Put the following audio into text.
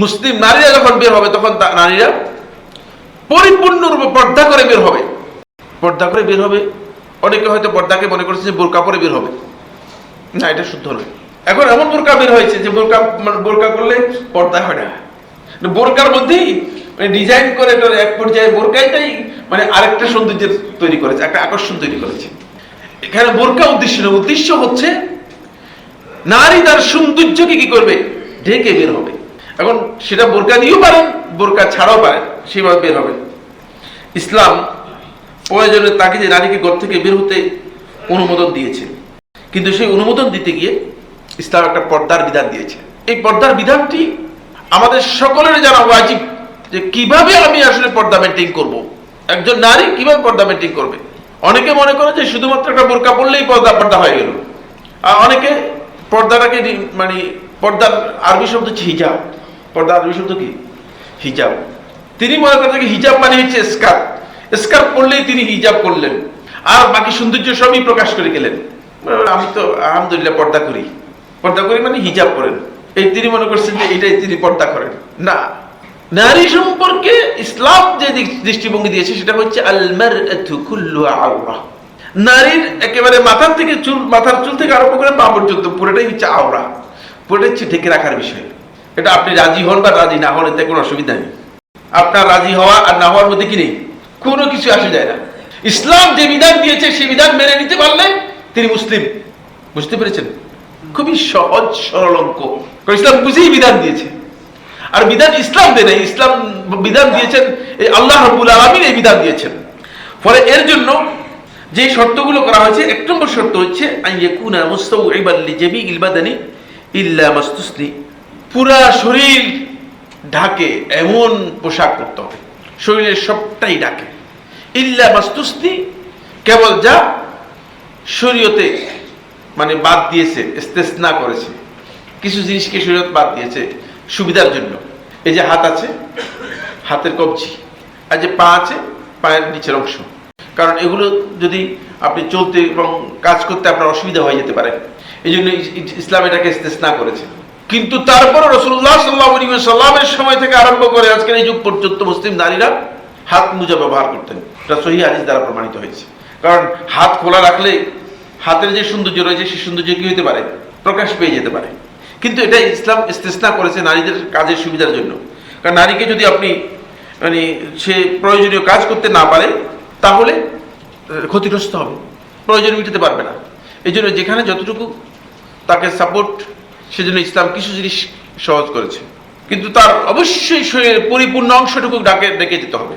মুসলিম নারীরা যখন বের হবে, তখন নারীরা পরিপূর্ণরূপে পর্দা করে বের হবে। পর্দা করে বের হবে। অনেকে হয়তো পর্দাকে মনে করছে যে বোরকা পরে বের হবে। না, এটা শুদ্ধ নয়। এখন এমন বোরকা বের হয়েছে যে বোরকা মানে বোরকা করলে পর্দা হয় না। মানে বোরকার মধ্যেই মানে ডিজাইন করে তোর এক পর্যায়ে বোরকাইটাই মানে আরেকটা সৌন্দর্যের তৈরি করেছে, একটা আকর্ষণ তৈরি করেছে। এখানে বোরকা উদ্দেশ্য উদ্দেশ্য হচ্ছে নারী তার সৌন্দর্যকে কি করবে? ঢেকে বের হবে। এখন সেটা বোরকা দিয়েও পারেন, বোরকা ছাড়াও পারেন, সেভাবে বের হবে ইসলাম প্রয়োজনে তাকে যে নারীকে ঘর থেকে বের হতে অনুমোদন দিয়েছে, কিন্তু সেই অনুমোদন দিতে গিয়ে ইসলাম একটা পর্দার বিধান দিয়েছে। এই পর্দার বিধানটি আমাদের সকলের জানা ওয়াজিব যে কীভাবে আমি আসলে পর্দা মেনটেন করব। একজন নারী কীভাবে পর্দা মেনটেন করবে? অনেকে মনে করে যে শুধুমাত্র একটা বোরকা পড়লেই পর্দা পর্দা হয়ে গেল। আর অনেকে পর্দাটাকে মানে পর্দার আরবি শব্দ হচ্ছে হিজাব। পর্দা আরবি শব্দ কি? হিজাব। তিনি মনে করতেন যে হিজাব মানে হচ্ছে স্কার্ট স্কার্ট পরলেই তিনি হিজাব করলেন। আর বাকি সৌন্দর্য সবই প্রকাশ করে গেলেন। আমি তো আলহামদুলিল্লাহ পর্দা করি। পর্দা করি মানে হিজাব করেন। এই তিনি মনে করছেন যে এটাই তিনি পর্দা করেন। না। নারী সম্পর্কে ইসলাম যে দৃষ্টিভঙ্গি দিয়েছে সেটা হচ্ছে আলমার নারীর একেবারে মাথার থেকে চুল, মাথার চুল থেকে আরম্ভ করে পা পর্যন্ত পুরোটাই হচ্ছে আওরা। পুরোটাই হচ্ছে ঢেকে রাখার বিষয়। এটা আপনি রাজি হন বা রাজি না হন, এতে কোনো অসুবিধা নেই। আপনার রাজি হওয়া আর না হওয়ার মধ্যে কি নেই? কোনো কিছু আসে যায় না। ইসলাম যে বিধান দিয়েছে সেই বিধান মেনে নিতে পারলে তিনি মুসলিম। বুঝতে পেরেছেন? খুবই সহজ সরল অঙ্ক ইসলাম বুঝেই বিধান দিয়েছে। আর বিধান ইসলাম দেয় নাই। ইসলাম বিধান দিয়েছেন, এই আল্লাহ রবুল আলমিন এই বিধান দিয়েছেন। ফলে এর জন্য যে শর্তগুলো করা হয়েছে, এক নম্বর শর্ত হচ্ছে, আইয়াকুনা মুস্তাউইবাল লিজামিইল বাদানি ইল্লা মাস্তুসনি। পুরা শরীর ঢাকে, এমন পোশাক পরতে হবে। শরীরের সবটাই ঢাকে। ইল্লা মাস্তুসনি, কেবল যা শরীয়তে মানে বাদ দিয়েছে, ইস্তেসনা করেছে। কিছু জিনিসকে শরীয়ত বাদ দিয়েছে সুবিধার জন্য। এই যে হাত আছে, হাতের কবজি, আর যে পা আছে, পায়ের নিচের অংশ। কারণ এগুলো যদি আপনি চলতে এবং কাজ করতে আপনার অসুবিধা হয়ে যেতে পারে। এই জন্য ইস- ইস- ইসলাম এটাকে ইস্তেসনা করেছে। কিন্তু তারপর রসুল্লাহ সাল্লাহ সাল্লামের সময় থেকে আরম্ভ করে আজকের এই যুগ পর্যন্ত মুসলিম নারীরা হাত মোজা ব্যবহার করতেন। এটা সহি হাদিস দ্বারা প্রমাণিত হয়েছে। কারণ হাত খোলা রাখলে হাতের যে সৌন্দর্য রয়েছে, সেই সৌন্দর্য কি হতে পারে? প্রকাশ পেয়ে যেতে পারে। কিন্তু এটা ইসলাম ইস্তেসনা করেছে নারীদের কাজের সুবিধার জন্য। কারণ নারীকে যদি আপনি মানে সে প্রয়োজনীয় কাজ করতে না পারে, তাহলে ক্ষতিগ্রস্ত হবে। প্রয়োজন মিটাতে পারবে না। এই জন্য যেখানে যতটুকু তাকে সাপোর্ট সেজন্য ইসলাম কিছু জিনিস সহজ করেছে। কিন্তু তার অবশ্যই শরীরের পরিপূর্ণ অংশটুকু ডাকে, ডেকে যেতে হবে।